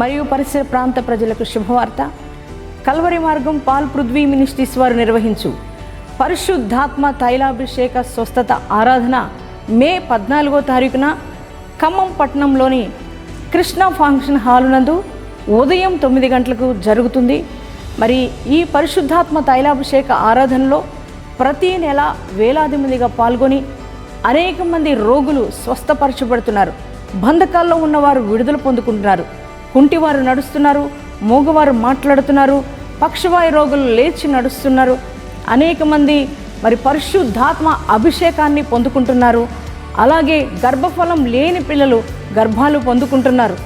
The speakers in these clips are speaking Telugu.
మరియు పరిసర ప్రాంత ప్రజలకు శుభవార్త. కల్వరి మార్గం పాల్ పృథ్వీ మినిస్ట్రీస్ వారు నిర్వహించు. పరిశుద్ధాత్మ తైలాభిషేక స్వస్థత ఆరాధన మే పద్నాలుగో తారీఖున ఖమ్మం పట్టణంలోని కృష్ణ ఫంక్షన్ హాల్ నందు ఉదయం తొమ్మిది గంటలకు జరుగుతుంది. మరి ఈ పరిశుద్ధాత్మ తైలాభిషేక ఆరాధనలో ప్రతి నెల వేలాది మందిగా పాల్గొని అనేక మంది రోగులు స్వస్థపరచబడుతున్నారు. బంధకాల్లో ఉన్నవారు విడుదల పొందుకుంటున్నారు. కుంటివారు నడుస్తున్నారు మూగవారు మాట్లాడుతున్నారు పక్షవాయు రోగులు లేచి నడుస్తున్నారు. అనేక మంది మరి పరిశుద్ధాత్మ అభిషేకాన్ని పొందుకుంటున్నారు. అలాగే గర్భఫలం లేని పిల్లలు గర్భాలు పొందుకుంటున్నారు.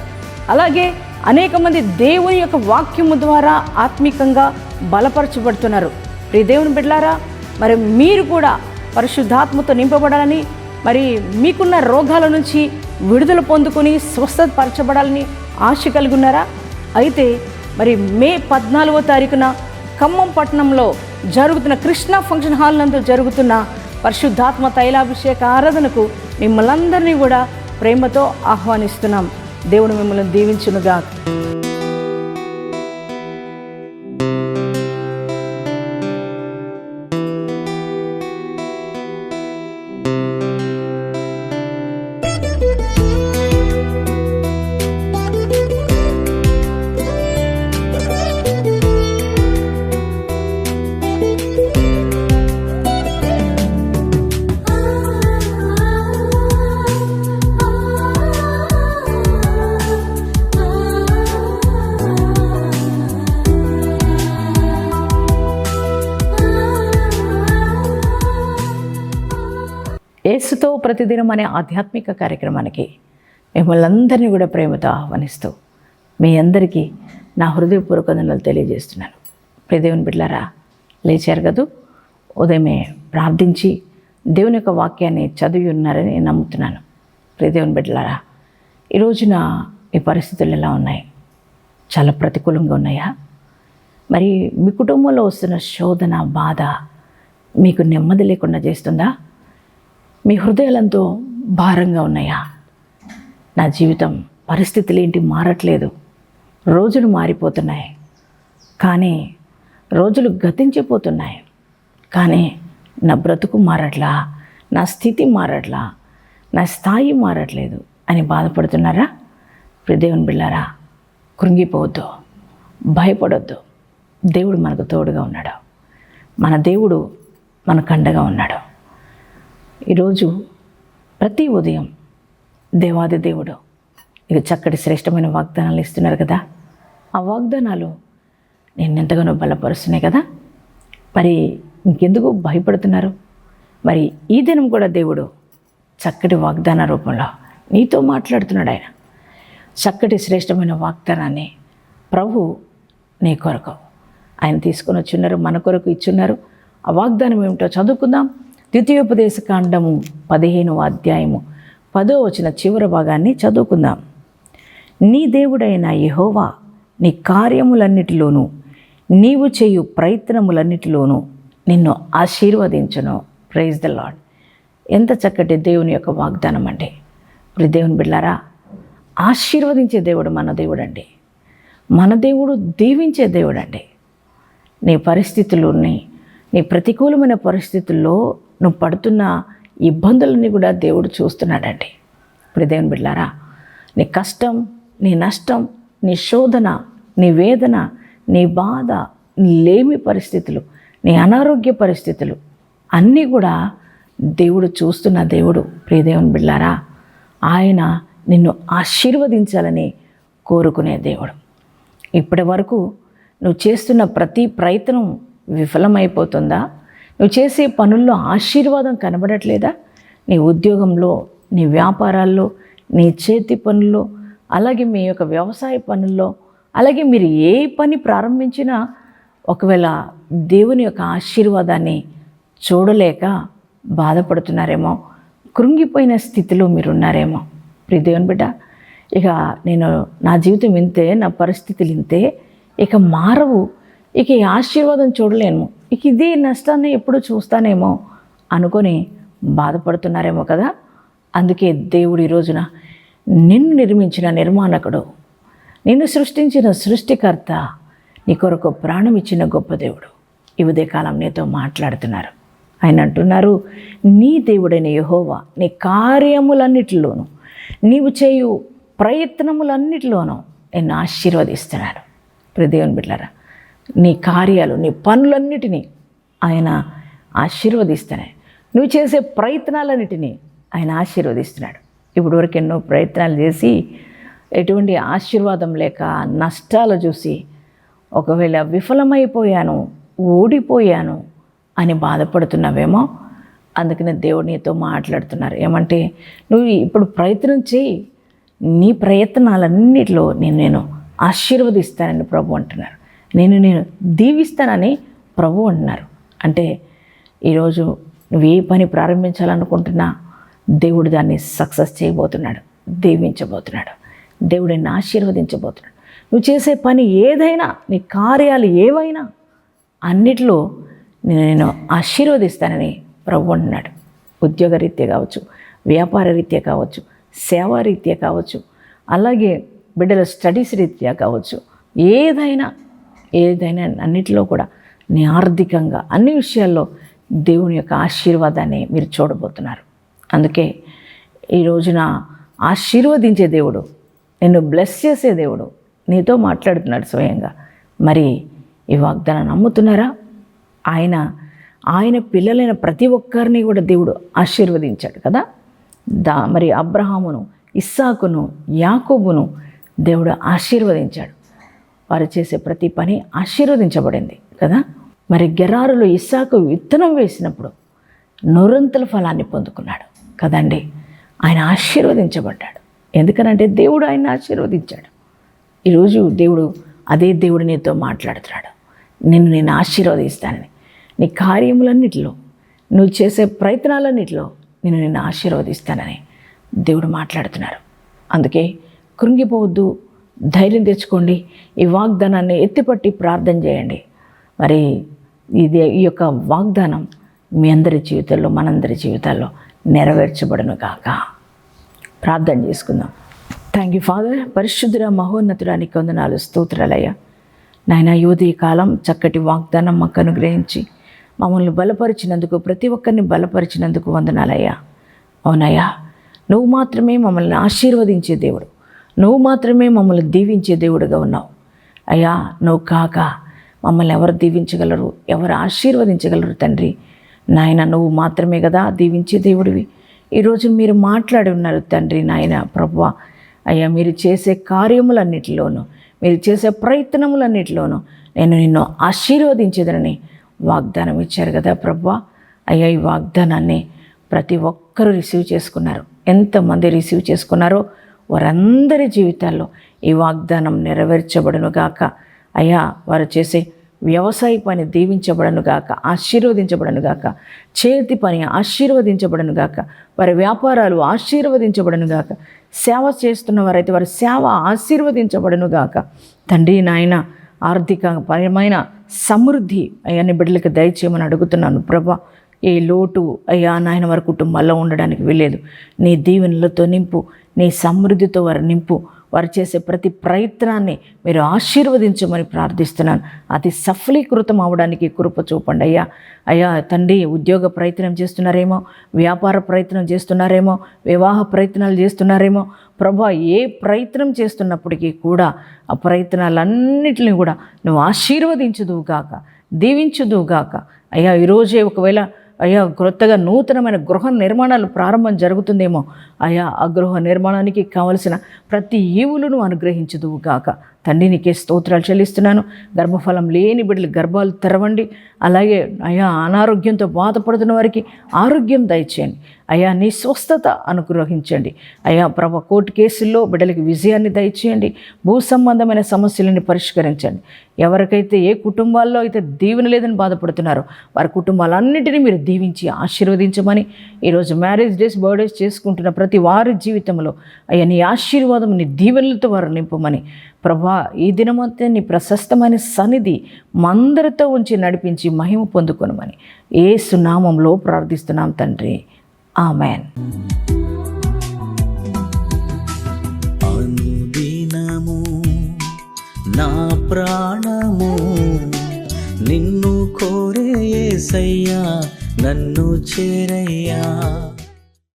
అలాగే అనేక మంది దేవుని యొక్క వాక్యము ద్వారా ఆత్మికంగా బలపరచబడుతున్నారు. ప్రియ దేవుని బిడ్డారా మరి మీరు కూడా పరిశుద్ధాత్మతో నింపబడాలని మరి మీకున్న రోగాల నుంచి విడుదల పొందుకొని స్వస్థపరచబడాలని ఆశ కలుగున్నారా? అయితే మరి మే పద్నాలుగో తారీఖున ఖమ్మం పట్టణంలో జరుగుతున్న కృష్ణ ఫంక్షన్ హాల్ నందు జరుగుతున్న పరిశుద్ధాత్మ తైలాభిషేక ఆరాధనకు మిమ్మల్ని కూడా ప్రేమతో ఆహ్వానిస్తున్నాం. దేవుడు మిమ్మల్ని దీవించునుగా ఏసుతో ప్రతిదినం అనే ఆధ్యాత్మిక కార్యక్రమానికి మిమ్మల్ని అందరినీ కూడా ప్రేమతో ఆహ్వానిస్తూ మీ అందరికీ నా హృదయపూర్వక వందనాలు తెలియజేస్తున్నాను. ప్రియదేవుని బిడ్డారా లేచారు కదూ? ఉదయమే ప్రార్థించి దేవుని యొక్క వాక్యాన్ని చదివి ఉన్నారని నేను నమ్ముతున్నాను. ప్రియదేవుని బిడ్డలారా ఈ రోజున పరిస్థితులు ఎలా ఉన్నాయి? చాలా ప్రతికూలంగా ఉన్నాయా? మరి మీ కుటుంబంలో వస్తున్న శోధన బాధ మీకు నెమ్మది లేకుండా చేస్తుందా? మీ హృదయాలంతో భారంగా ఉన్నాయా? నా జీవితం పరిస్థితులు ఏంటి మారట్లేదు. రోజులు మారిపోతున్నాయి. కానీ రోజులు గతించిపోతున్నాయి. కానీ నా బ్రతుకు మారట్లా? నా స్థితి మారట్లా? నా స్థాయి మారట్లేదు అని బాధపడుతున్నారా? దేవుని బిళ్ళారా కృంగిపోవద్దు. భయపడొద్దు. దేవుడు మనకు తోడుగా ఉన్నాడు. మన దేవుడు మనకు అండగా ఉన్నాడు. ఈరోజు ప్రతి ఉదయం దేవాది దేవుడు ఇక చక్కటి శ్రేష్టమైన వాగ్దానాలు ఇస్తున్నారు కదా. ఆ వాగ్దానాలు నేను ఎంతగానో బలపరుస్తున్నాయి కదా. మరి ఇంకెందుకు భయపడుతున్నారు? మరి ఈ దినం కూడా దేవుడు చక్కటి వాగ్దాన రూపంలో నీతో మాట్లాడుతున్నాడు ఆయన. చక్కటి శ్రేష్టమైన వాగ్దానాన్ని ప్రభు నీ కొరకు ఆయన తీసుకొని వచ్చున్నారు మన కొరకు ఇచ్చున్నారు. ఆ వాగ్దానం ఏమిటో చదువుకుందాం. ద్వితీయోపదేశ కాండము పదిహేనవ అధ్యాయము పదో వచ్చిన చివరి భాగాన్ని చదువుకుందాం. నీ దేవుడైన యహోవా నీ కార్యములన్నిటిలోనూ నీవు చేయు ప్రయత్నములన్నిటిలోనూ నిన్ను ఆశీర్వదించను. ప్రైజ్ ద లాడ్ ఎంత చక్కటి దేవుని యొక్క వాగ్దానం అండి. ఇప్పుడు దేవుని బిళ్ళారా ఆశీర్వదించే దేవుడు మన దేవుడు అండి మన దేవుడు దీవించే దేవుడు అండి నీ పరిస్థితుల్లోని నీ ప్రతికూలమైన పరిస్థితుల్లో నువ్వు పడుతున్న ఇబ్బందులని కూడా దేవుడు చూస్తున్నాడండి. ఇప్పుడు దేవుని బిడ్డారా నీ కష్టం నీ నష్టం నీ శోధన నీ వేదన నీ బాధ నీ లేమి పరిస్థితులు నీ అనారోగ్య పరిస్థితులు అన్నీ కూడా దేవుడు చూస్తున్న దేవుడు. ప్రియదేవుని బిళ్ళారా ఆయన నిన్ను ఆశీర్వదించాలని కోరుకునే దేవుడు. ఇప్పటి వరకు నువ్వు చేస్తున్న ప్రతి ప్రయత్నం విఫలమైపోతుందా? నువ్వు చేసే పనుల్లో ఆశీర్వాదం కనబడట్లేదా? నీ ఉద్యోగంలో నీ వ్యాపారాల్లో నీ చేతి పనుల్లో అలాగే మీ యొక్క వ్యవసాయ పనుల్లో అలాగే మీరు ఏ పని ప్రారంభించినా ఒకవేళ దేవుని యొక్క ఆశీర్వాదాన్ని చూడలేక బాధపడుతున్నారేమో కృంగిపోయిన స్థితిలో మీరున్నారేమో. ప్రియ దేవుని బిడ్డ ఇక నేను నా జీవితం ఇంతే నా పరిస్థితులు ఇంతే ఇక మారవు ఇక ఈ ఆశీర్వాదం చూడలేను ఇదే నష్టాన్ని ఎప్పుడు చూస్తానేమో అనుకొని బాధపడుతున్నారేమో కదా. అందుకే దేవుడు ఈ రోజున నిన్ను నిర్మించిన నిర్మాణకుడు నిన్ను సృష్టించిన సృష్టికర్త నీ కొరకు ప్రాణం ఇచ్చిన గొప్ప దేవుడు ఈ ఉదయకాలం నీతో మాట్లాడుతున్నారు. ఆయన అంటున్నారు నీ దేవుడైన యహోవా నీ కార్యములన్నిటిలోనూ నీవు చేయు ప్రయత్నములన్నిటిలోనూ నిన్ను ఆశీర్వదిస్తున్నాడు ప్రదేవుని బిడ్డారా నీ కార్యాలు నీ పనులన్నిటినీ ఆయన ఆశీర్వదిస్తున్నాయి. నువ్వు చేసే ప్రయత్నాలన్నిటినీ ఆయన ఆశీర్వదిస్తున్నాడు. ఇప్పుడు వరకు ఎన్నో ప్రయత్నాలు చేసి ఎటువంటి ఆశీర్వాదం లేక నష్టాలు చూసి ఒకవేళ విఫలమైపోయాను ఓడిపోయాను అని బాధపడుతున్నావేమో అందుకనే దేవుడు నీతో మాట్లాడుతున్నారు. ఏమంటే నువ్వు ఇప్పుడు ప్రయత్నం చేయి నీ ప్రయత్నాలన్నిటిలో నేను నేను ఆశీర్వదిస్తానని ప్రభు అంటున్నారు. నేను నేను దీవిస్తానని ప్రభు అంటున్నారు అంటే ఈరోజు నువ్వు ఏ పని ప్రారంభించాలనుకుంటున్నా దేవుడు దాన్ని సక్సెస్ చేయబోతున్నాడు దీవించబోతున్నాడు దేవుడు నిన్ను ఆశీర్వదించబోతున్నాడు. నువ్వు చేసే పని ఏదైనా నీ కార్యాలు ఏవైనా అన్నిటిలో నేను నేను ఆశీర్వదిస్తానని ప్రభు అంటున్నాడు ఉద్యోగరీత్యా కావచ్చు వ్యాపార రీత్యా కావచ్చు సేవా రీత్యా కావచ్చు అలాగే బిడ్డల స్టడీస్ రీత్యా కావచ్చు ఏదైనా ఏదైనా అన్నిటిలో కూడా నీ ఆర్థికంగా అన్ని విషయాల్లో దేవుని యొక్క ఆశీర్వాదాన్ని మీరు చూడబోతున్నారు. అందుకే ఈ రోజున ఆశీర్వదించే దేవుడు నిన్ను బ్లెస్ చేసే దేవుడు నీతో మాట్లాడుతున్నాడు స్వయంగా. మరి ఈ వాగ్దానం నమ్ముతున్నారా? ఆయన ఆయన పిల్లలైన ప్రతి ఒక్కరిని కూడా దేవుడు ఆశీర్వదించాడు కదా? దా మరి అబ్రహామును ఇస్సాకును యాకోబును దేవుడు ఆశీర్వదించాడు. వారు చేసే ప్రతి పని ఆశీర్వదించబడింది కదా? మరి గెరారులు ఇస్సాకు విత్తనం వేసినప్పుడు నొరంతల ఫలాన్ని పొందుకున్నాడు కదండి? ఆయన ఆశీర్వదించబడ్డాడు. ఎందుకనంటే దేవుడు ఆయన ఆశీర్వదించాడు. ఈరోజు దేవుడు అదే దేవుడు నీతో మాట్లాడుతున్నాడు. నిన్ను నేను ఆశీర్వదిస్తానని. నీ కార్యములన్నిటిలో నువ్వు చేసే ప్రయత్నాలన్నిటిలో నేను నిన్ను ఆశీర్వదిస్తానని దేవుడు మాట్లాడుతున్నారు. అందుకే కృంగిపోవద్దు ధైర్యం తెచ్చుకోండి. ఈ వాగ్దానాన్ని ఎత్తిపట్టి ప్రార్థన చేయండి. మరి ఇది ఈ యొక్క వాగ్దానం మీ అందరి జీవితాల్లో మనందరి జీవితాల్లో నెరవేర్చబడను కాక ప్రార్థన చేసుకుందాం. థ్యాంక్ యూ ఫాదర్ పరిశుద్ధుర మహోన్నతుడానికి వందనాలు స్తోత్రాలయ్యా నాయన యువతి కాలం చక్కటి వాగ్దానం మాకు అనుగ్రహించి మమ్మల్ని బలపరిచినందుకు ప్రతి ఒక్కరిని బలపరిచినందుకు వందనాలయ్యా అవునయ్యా. నువ్వు మాత్రమే మమ్మల్ని ఆశీర్వదించే దేవుడు. నువ్వు మాత్రమే మమ్మల్ని దీవించే దేవుడుగా ఉన్నావు. అయ్యా నువ్వు కాక మమ్మల్ని ఎవరు దీవించగలరు? ఎవరు ఆశీర్వదించగలరు తండ్రి? నాయన నువ్వు మాత్రమే కదా దీవించే దేవుడివి. ఈరోజు మీరు మాట్లాడి ఉన్నారు తండ్రి నాయన ప్రభువ. అయ్యా మీరు చేసే కార్యములన్నిటిలోనూ మీరు చేసే ప్రయత్నములన్నిటిలోనూ నేను నిన్ను ఆశీర్వదించేదనని వాగ్దానం ఇచ్చారు కదా ప్రభా అయ్యా ఈ వాగ్దానాన్ని ప్రతి ఒక్కరూ రిసీవ్ చేసుకున్నారు. ఎంతమంది రిసీవ్ చేసుకున్నారో వారందరి జీవితాల్లో ఈ వాగ్దానం నెరవేర్చబడును గాక అయ్యా వారు చేసే వ్యవసాయ పని దీవించబడను గాక ఆశీర్వదించబడను గాక చేతి పని ఆశీర్వదించబడను గాక వారి వ్యాపారాలు ఆశీర్వదించబడను గాక సేవ చేస్తున్న వారైతే వారి సేవ ఆశీర్వదించబడను గాక తండ్రి నాయన ఆర్థిక పరమైన సమృద్ధి అయ్యాన్ని బిడ్డలకు దయచేయమని అడుగుతున్నాను ప్రభా. ఏ లోటు అయ్యా నాయన వారి కుటుంబాల్లో ఉండడానికి వెళ్ళలేదు నీ దీవెనలతో నింపు నీ సమృద్ధితో వారు నింపు వారు చేసే ప్రతి ప్రయత్నాన్ని మీరు ఆశీర్వదించమని ప్రార్థిస్తున్నాను. అది సఫలీకృతం అవడానికి కృప చూపండి అయ్యా. అయ్యా తండ్రి ఉద్యోగ ప్రయత్నం చేస్తున్నారేమో వ్యాపార ప్రయత్నం చేస్తున్నారేమో వివాహ ప్రయత్నాలు చేస్తున్నారేమో ప్రభా ఏ ప్రయత్నం చేస్తున్నప్పటికీ కూడా ఆ ప్రయత్నాలన్నిటిని కూడా నువ్వు ఆశీర్వదించుదువుగాక దీవించుదువుగాక అయ్యా ఈరోజే ఒకవేళ అయ్యా క్రొత్తగా నూతనమైన గృహ నిర్మాణాలు ప్రారంభం జరుగుతుందేమో. అయ్యా ఆ గృహ నిర్మాణానికి కావలసిన ప్రతి ఈవులను అనుగ్రహించదువు గాక. తండ్రి నీకే స్తోత్రాలు చెల్లిస్తున్నాను. గర్భఫలం లేని బిడ్డలు గర్భాలు తెరవండి. అలాగే అయా అనారోగ్యంతో బాధపడుతున్న వారికి ఆరోగ్యం దయచేయండి. అయా నీ స్వస్థత అనుగ్రహించండి. అయ్యా ప్రభ కోర్టు కేసుల్లో బిడ్డలకి విజయాన్ని దయచేయండి. భూ సంబంధమైన సమస్యలను పరిష్కరించండి. ఎవరికైతే ఏ కుటుంబాల్లో అయితే దీవెన లేదని బాధపడుతున్నారో వారి కుటుంబాలన్నింటినీ మీరు దీవించి ఆశీర్వదించమని ఈరోజు మ్యారేజ్ డేస్ బర్త్డేస్ చేసుకుంటున్న ప్రతి వారి జీవితంలో అయ్యా నీ ఆశీర్వాదం నీ దీవెనలతో వారు నింపమని ప్రభా ఈ దినమంతా నీ ప్రశస్తమైన సన్నిధి మందరితో ఉంచి నడిపించి మహిమ పొందుకొనమని ఏ సునామంలో ప్రార్థిస్తున్నాం తండ్రి. ఆమెన్. అనుదినము నా ప్రాణము నిన్ను కోరే ఏసయ్యా నన్ను చేరయ్యా.